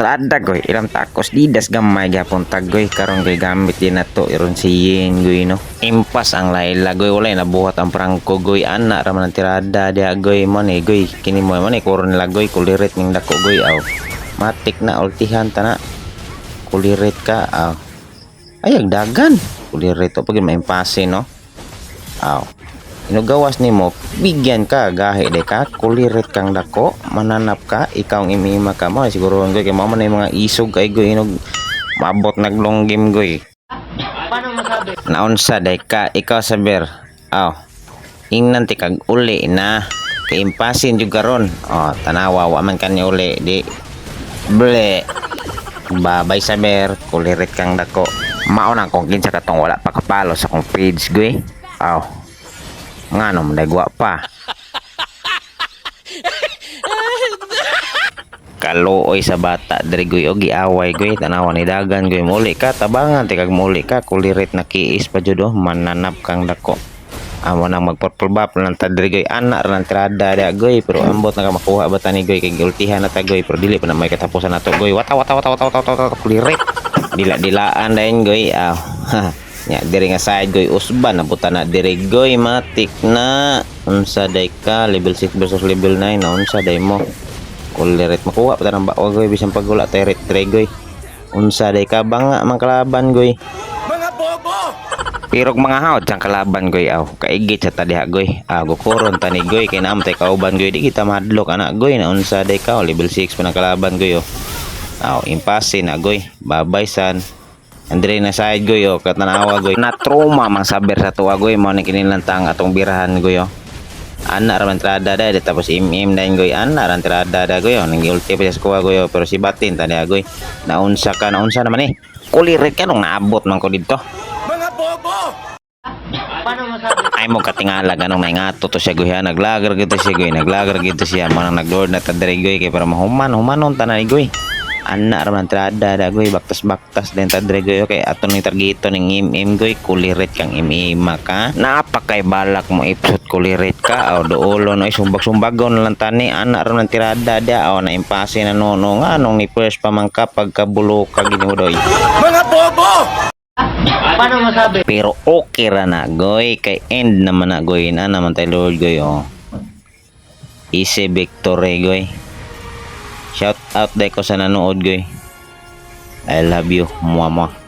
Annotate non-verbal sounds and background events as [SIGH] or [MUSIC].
Trada goy, ilang takos didas gamay gapon tagoy karon goy gamit din nato iron si Ying goy no. Impas ang layla goy walay nabuhat ang prangko goy ana ra man tirada dia goy mo ni goy kini mo man ni kuron nila goy kulirit ning dako goy aw. Matik na ultihan ta. Kulirit ka aw. Ay ang dagan. Kulirit to pag maimpase no. Aw. Inugawas nimo, bigyan ka gahi de ka, kulirit kang dako, mananap ka, ikaw ang imima ka mo, siguro ang kay mo man yung mga isog kay goy inog mabot naglonggim goy. Paano masabi? Naunsa day ka, ikaw saber. Aw. Ingnan ti kag uli na. Kay impasin jud karon. Oh, tanawa wa man kani uli di. Ble. Babay saber, kulirit kang dako. Mao na kung kinsa katong wala pa kapalo sa kong page goy. Aw. Nga no, madagwa pa. Kaluoy sa bata diri goy og giaway goy tanawa ni dagan goy. Muli ka tabangan ti kag muli ka kulirit na kiis pa jud oh, mananap kang dako. Amo nang magpurpulbap lang ta diri goy anak lang tirada da goy pero ambot na ka makuha ba tani kay gultihan na ta pero dili pa na may katapusan nato goy. Wata wata wata wata wata wata, kulirit. Dila dilaan dayon goy aw [LAUGHS] nya diri nga side goy usban nabutan na diri goy matik na. Unsa day ka level 6 versus level 9 na unsa day mo? Kulirit makuha pa tanang bakwa goy bisan pag wala tayo retre goy. Unsa day ka banga mang kalaban goy. Mga bobo! pero mga haod sang kalaban goy aw. Kaigit sa tadiha goy. Aw gukuron tani goy kay naam tay kauban goy. Di kita madlok anak goy na unsa day ka level 6 pa ng kalaban goy oh aw impase na goy. Babay san Andre na side goy oh. Katanawa goy. Na trauma mang saber sa tuwa goy. Mo ni kinilantang atong birahan goy oh. Ana ra man trada da tapos im-im dahin goy. Ana ra trada da goy oh. Nang ulti pa sa kuha goy oh. pero si batin tani goy. Naunsa ka naunsa naman eh. Kulirit ka nung naabot man ko dito? Mga bobo! Ay mo katingala ganong naingato to siya goy ha? Naglagar gito siya goy. Naglagar gito siya. Manang naglord na tadiri goy. Kay para mahuman humanon tanay goy ana ra man trada da goy baktas baktas din tadiri goy okay ato ni targito ning im-im goy kulirit kang im-ima ka napakay balak mo ipsot kulirit ka aw doolo no sumbag sumbagon lang tani ana ra man tirada da aw na impase na nono nga nung ni first pamangka pagkabulo ka ginudoy Mga bobo! Paano masabi? Pero okay ra na goy kay end naman na goy na naman tayo Lord goy oh. Easy victory goy. Shout out day ko sa nanood goy. I love you. Mama.